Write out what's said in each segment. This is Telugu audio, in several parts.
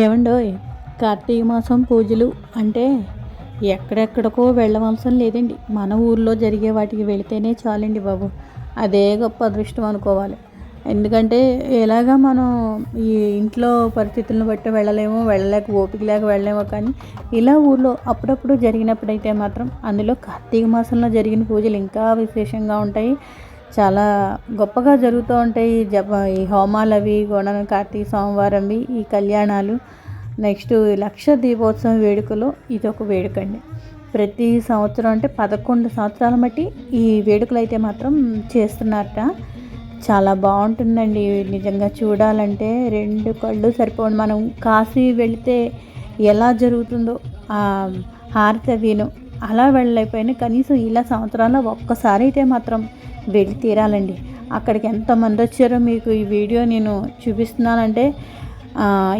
ఏమండోయ్ కార్తీక మాసం పూజలు అంటే ఎక్కడెక్కడికో వెళ్ళవలసిన లేదండి. మన ఊర్లో జరిగే వాటికి వెళితేనే చాలండి బాబు. అదే గొప్ప అదృష్టం అనుకోవాలి. ఎందుకంటే ఎలాగా మనం ఈ ఇంట్లో పరిస్థితులను బట్టి వెళ్ళలేము వెళ్ళలేక ఓపిక లేక వెళ్ళలేము కానీ ఇలా ఊర్లో అప్పుడప్పుడు జరిగినప్పుడైతే మాత్రం అందులో కార్తీక మాసంలో జరిగిన పూజలు ఇంకా విశేషంగా ఉంటాయి. చాలా గొప్పగా జరుగుతూ ఉంటాయి. జప ఈ హోమాలు అవి కూడా కార్తీక సోమవారంవి ఈ కళ్యాణాలు. నెక్స్ట్ లక్ష దీపోత్సవం వేడుకలో ఇది ఒక వేడుక అండి. ప్రతి సంవత్సరం అంటే పదకొండు సంవత్సరాల బట్టి ఈ వేడుకలు అయితే మాత్రం చేస్తున్నారట. చాలా బాగుంటుందండి. నిజంగా చూడాలంటే రెండు కళ్ళు సరిపోండి మనం కాశీ వెళితే ఎలా జరుగుతుందో ఆ హారతి అవిను అలా వెళ్ళలేకపోయినా. కనీసం ఇలా సంవత్సరాల్లో ఒక్కసారి అయితే మాత్రం వెళ్ళి తీరాలండి. అక్కడికి ఎంతమంది వచ్చారో మీకు ఈ వీడియో నేను చూపిస్తున్నానంటే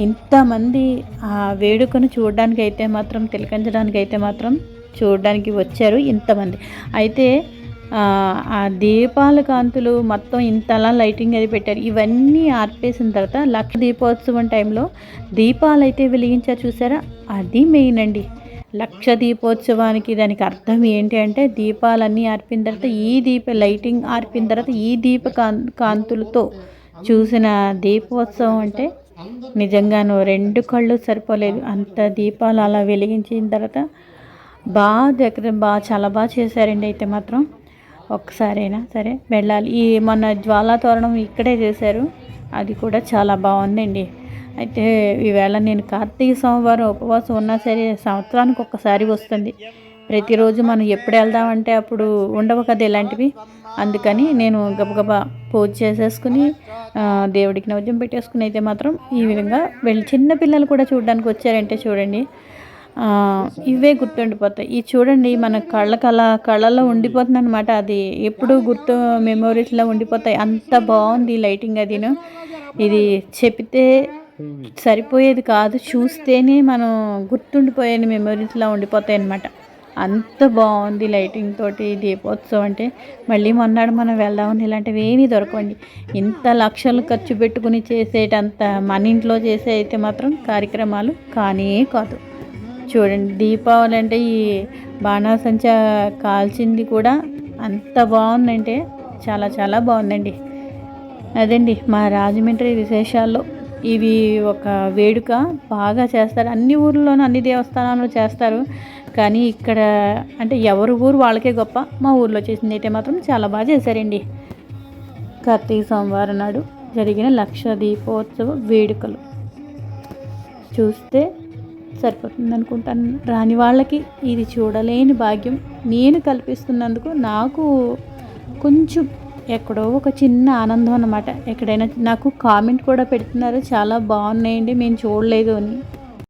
ఇంతమంది ఆ వేడుకను చూడడానికి అయితే మాత్రం తిలకించడానికి అయితే మాత్రం చూడడానికి వచ్చారు ఇంతమంది. అయితే ఆ దీపాల కాంతులు మొత్తం ఇంతలా లైటింగ్ అది పెట్టారు. ఇవన్నీ ఆర్పేసిన తర్వాత లక్ష దీపోత్సవం టైంలో దీపాలు అయితే వెలిగించారు చూసారా? అది మెయిన్ అండి. లక్ష దీపోత్సవానికి దానికి అర్థం ఏంటి అంటే దీపాలన్నీ ఆర్పిన తర్వాత ఈ దీప లైటింగ్ ఆర్పిన తర్వాత ఈ దీప కాంతులతో చూసిన దీపోత్సవం అంటే నిజంగాను రెండు కళ్ళు సరిపోలేదు. అంత దీపాలు అలా వెలిగించిన తర్వాత బాగా దగ్గర బాగా చాలా బాగా చేశారండి అయితే మాత్రం. ఒక్కసారైనా సరే వెళ్ళాలి. ఈ మొన్న జ్వాలా తోరణం ఇక్కడే చేశారు. అది కూడా చాలా బాగుందండి. అయితే ఈవేళ నేను కార్తీక సోమవారం ఉపవాసం ఉన్నా సరే సంవత్సరానికి ఒక్కసారి వస్తుంది. ప్రతిరోజు మనం ఎప్పుడు వెళ్దామంటే అప్పుడు ఉండవు కదా ఇలాంటివి. అందుకని నేను గబగబా పూజ చేసేసుకుని దేవుడికి నైవేద్యం పెట్టేసుకుని అయితే మాత్రం ఈ విధంగా వెళ్ళి చిన్న పిల్లలు కూడా చూడడానికి వచ్చారంటే చూడండి. ఇవే గుర్తుండిపోతాయి. ఈ చూడండి మన కళ్ళకి అలా కళ్ళలో ఉండిపోతుంది అనమాట అది. ఎప్పుడు గుర్తు మెమోరీస్లో ఉండిపోతాయి. అంత బాగుంది లైటింగ్ అదిను. ఇది చెప్తే సరిపోయేది. కాదు. చూస్తేనే మనం గుర్తుండిపోయే మెమరీస్లో ఉండిపోతాయి అనమాట అంత బాగుంది లైటింగ్ తోటి దీపోత్సవం అంటే. మళ్ళీ మొన్నాడు మనం వెళ్దామని ఇలాంటివి ఏమీ దొరకండి ఇంత లక్షలు ఖర్చు పెట్టుకుని చేసేటంత మన ఇంట్లో చేసే అయితే మాత్రం కార్యక్రమాలు కానే కాదు. చూడండి దీపావళి అంటే ఈ బాణాసంచ కాల్చింది కూడా అంత బాగుందంటే చాలా చాలా బాగుందండి. అదండి మా రాజమండ్రి విశేషాల్లో ఇవి ఒక వేడుక బాగా చేస్తారు. అన్ని ఊర్లోనూ అన్ని దేవస్థానాలు చేస్తారు. కానీ ఇక్కడ అంటే ఎవరి ఊరు వాళ్ళకే గొప్ప. మా ఊర్లో చేసింది అయితే మాత్రం చాలా బాగా చేశారండి. కార్తీక సోమవారం నాడు జరిగిన లక్ష దీపోత్సవ వేడుకలు. చూస్తే సరిపోతుంది అనుకుంటాను. రాని వాళ్ళకి ఇది చూడలేని భాగ్యం. నేను కల్పిస్తున్నందుకు నాకు కొంచెం ఎక్కడో ఒక చిన్న ఆనందం అనమాట ఎక్కడైనా నాకు కామెంట్ కూడా పెడుతున్నారు. చాలా బాగున్నాయండి. మేము చూడలేదు అని.